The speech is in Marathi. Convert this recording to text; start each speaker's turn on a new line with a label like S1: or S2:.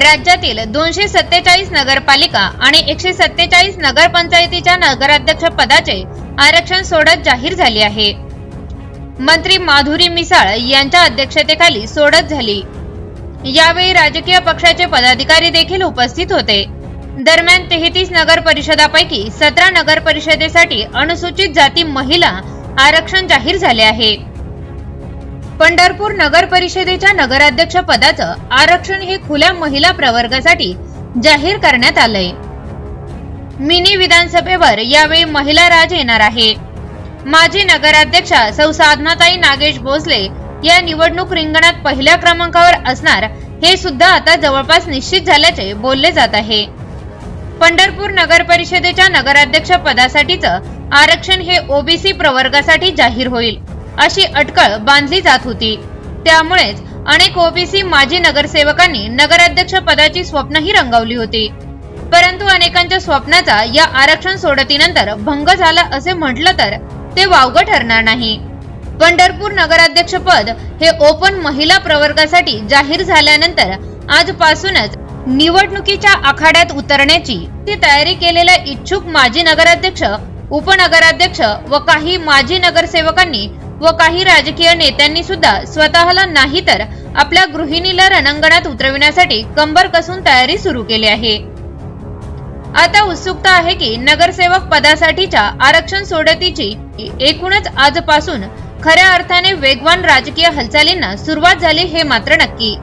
S1: राज्यातील दोनशे सत्तेचाळीस नगरपालिका आणि एकशे सत्तेचाळीस नगरपंचायतीच्या नगराध्यक्ष पदाचे आरक्षण सोडत जाहीर झाली आहे. मंत्री माधुरी मिसाळ यांच्या अध्यक्षतेखाली सोडत झाली. यावेळी राजकीय पक्षाचे पदाधिकारी देखील उपस्थित होते. दरम्यान तेहतीस नगर परिषदापैकी सतरा नगर परिषदेसाठी अनुसूचित जाती महिला आरक्षण जाहीर झाले आहे. पंढरपूर नगर परिषदेच्या नगराध्यक्ष पदाचं आरक्षण हे खुल्या महिला प्रवर्गासाठी जाहीर करण्यात आलंय. मिनी विधानसभेवर यावेळी महिला राज येणार आहे. माजी नगराध्यक्षा सौ साधनाताई नागेश भोसले या निवडणूक रिंगणात पहिल्या क्रमांकावर असणार हे सुद्धा आता जवळपास निश्चित झाल्याचे बोलले जात आहे. पंढरपूर नगर परिषदेच्या नगराध्यक्ष पदासाठीचं आरक्षण हे ओबीसी प्रवर्गासाठी जाहीर होईल. अशी अटकळ बांधली जात होती. त्यामुळेच अनेक ओबीसी माजी नगरसेवकांनी नगराध्यक्ष पदाची स्वप्नही रंगवली होती. परंतु अनेकांच्या स्वप्नाचा या आरक्षण सोडतीनंतर भंग झाला असे म्हटलं तर ते वावगं ठरणार नाही. पंढरपूर नगराध्यक्ष पद हे ओपन महिला प्रवर्गासाठी जाहीर झाल्यानंतर आजपासूनच निवडणुकीच्या आखाड्यात उतरण्याची ती तयारी केलेल्या इच्छुक माजी नगराध्यक्ष उपनगराध्यक्ष व काही माजी नगरसेवकांनी व काही राजकीय नेत्यांनी सुद्धा स्वतःला नाही तर आपल्या गृहिणीला रणांगणात उतरविण्यासाठी कंबर कसून तयारी सुरू केली आहे. आता उत्सुकता आहे की नगरसेवक पदासाठीच्या आरक्षण सोडतीची एकूणच आजपासून खऱ्या अर्थाने वेगवान राजकीय हालचालींना सुरुवात झाली हे मात्र नक्की.